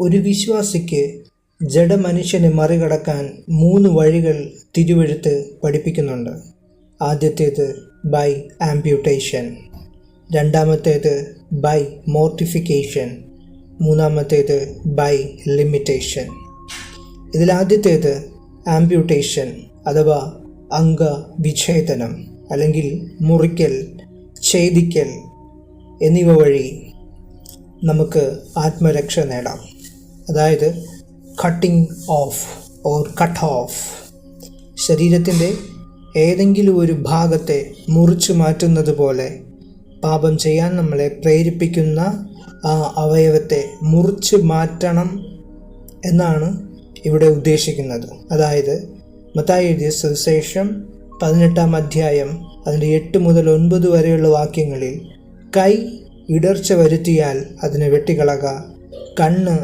ഒരു വിശ്വാസിക്ക് ജഡമനുഷ്യനെ മറികടക്കാൻ മൂന്ന് വഴികൾ തിരുവെഴുത്ത് പഠിപ്പിക്കുന്നുണ്ട്. ആദ്യത്തേത് ബൈ ആംപ്യൂട്ടേഷൻ രണ്ടാമത്തേത് ബൈ മോർട്ടിഫിക്കേഷൻ മൂന്നാമത്തേത് ബൈ ലിമിറ്റേഷൻ ഇതിലാദ്യത്തേത് ആംപ്യൂട്ടേഷൻ അഥവാ അംഗ വിച്ഛേദനം അല്ലെങ്കിൽ മുറിക്കൽ ഛേദിക്കൽ എന്നിവ വഴി നമുക്ക് ആത്മരക്ഷ നേടാം. അതായത് cutting off or cut off ശരീരത്തിന്റെ ഏതെങ്കിലും ഒരു ഭാഗത്തെ മുറിച്ചു മാറ്റുന്നത് പോലെ പാപം ചെയ്യാൻ നമ്മളെ പ്രേരിപ്പിക്കുന്ന ആ അവയവത്തെ മുറിച്ച് മാറ്റണം എന്നാണ് ഇവിടെ ഉദ്ദേശിക്കുന്നത്. അതായത് മത്തായി എഴുതിയ സുവിശേഷം പതിനെട്ടാം അധ്യായം അതിന്റെ എട്ട് മുതൽ ഒൻപത് വരെയുള്ള വാക്യങ്ങളിൽ കൈ ഇടർച്ച വരുത്തിയാൽ അതിനെ വെട്ടിക്കളക കണ്ണ്